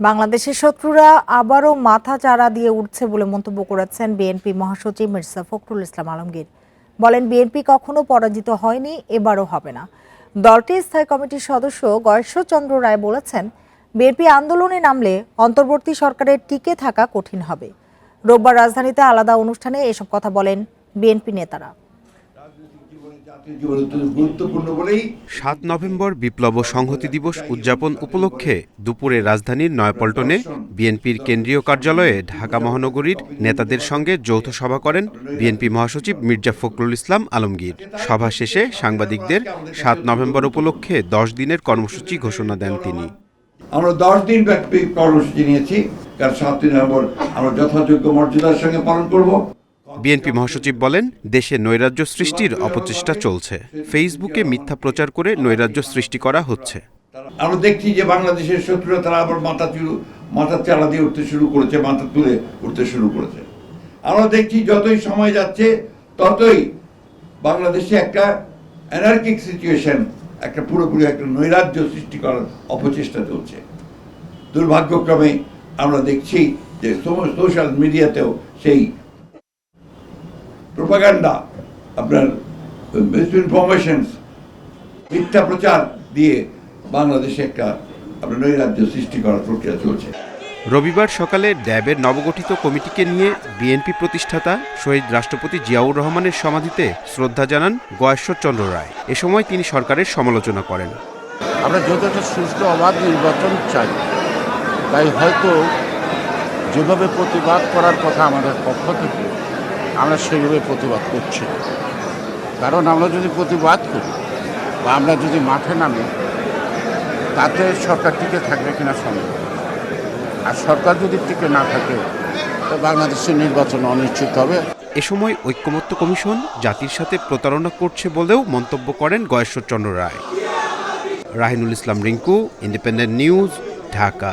বাংলাদেশের শত্রুরা আবারও মাথা চারা দিয়ে উঠছে বলে মন্তব্য করেছেন বিএনপি মহাসচিব মির্জা ফখরুল ইসলাম আলমগীর। বলেন, বিএনপি কখনো পরাজিত হয়নি, এবারও হবে না। দলটির স্থায়ী কমিটির সদস্য গয়েশ্বরচন্দ্র রায় বলেছেন, বিএনপি আন্দোলনে নামলে অন্তর্বর্তী সরকারের টিকে থাকা কঠিন হবে। রোববার রাজধানীতে আলাদা অনুষ্ঠানে এসব কথা বলেন বিএনপি নেতারা। সাত নভেম্বর বিপ্লব সংহতি দিবস উদযাপন উপলক্ষে দুপুরে রাজধানীর নয়াপল্টনে বিএনপির কেন্দ্রীয় কার্যালয়ে ঢাকা মহানগরীর নেতাদের সঙ্গে যৌথ সভা করেন বিএনপি মহাসচিব মির্জা ফখরুল ইসলাম আলমগীর। সভা শেষে সাংবাদিকদের সাত নভেম্বর উপলক্ষে দশ দিনের কর্মসূচি ঘোষণা দেন তিনি। আমরা দশ দিন ব্যাপী কর্মসূচি নিয়েছি কারণ সাতই নভেম্বর আমরা যথাযোগ্য মর্যাদার সঙ্গে পালন করব। বিএনপি মহাসচিব বলেন, দেশে নৈরাজ্য সৃষ্টির অপচেষ্টা চলছে। ফেসবুকে মিথ্যা প্রচার করে নৈরাজ্য সৃষ্টি করা হচ্ছে। আমরা দেখছি যে বাংলাদেশের শত্রুরা, তারা আবার মাথা চুরু মাথা চালা দিয়ে উঠতে শুরু করেছে, মাথা তুলে উঠতে শুরু করেছে। আমরা দেখছি যতই সময় যাচ্ছে, ততই বাংলাদেশে একটা অ্যানার্কিক সিচুয়েশন একটা পুরোপুরি একটা নৈরাজ্য সৃষ্টি করার অপচেষ্টা চলছে। দুর্ভাগ্যক্রমে আমরা দেখছি যে সোশ্যাল মিডিয়াতেও সেই প্রোপাগান্ডা আপনার মিসইনফরমেশনস মিথ্যা প্রচার দিয়ে বাংলাদেশে একটা আপনার নৈরাজ্য সৃষ্টি করার প্রক্রিয়া চলছে। রবিবার সকালে ড্যাবের নবগঠিত কমিটিকে নিয়ে বিএনপি প্রতিষ্ঠাতা শহীদ রাষ্ট্রপতি জিয়াউর রহমানের সমাধিতে শ্রদ্ধা জানান গয়েশ্বর চন্দ্র রায়। এ সময় তিনি সরকারের সমালোচনা করেন। আমরা যতটা সুষ্ঠু অবাধ নির্বাচন চাই তাই হয়তো যেভাবে প্রতিবাদ করার কথা আমাদের পক্ষ থেকে আমরা সেইভাবে প্রতিবাদ করছি কারণ আমরা যদি প্রতিবাদ করি বা আমরা যদি মাঠে নামি, তাতে সরকার টিকে থাকবে কিনা সন্দেহ। আর সরকার যদি টিকে না থাকে, তো বাংলাদেশের নির্বাচন অনিশ্চিত হবে। এ সময় ঐক্যমত্য কমিশন জাতির সাথে প্রতারণা করছে বলেও মন্তব্য করেন গয়েশ্বরচন্দ্র রায়। Rahinul Islam Rinku, independent news, Dhaka.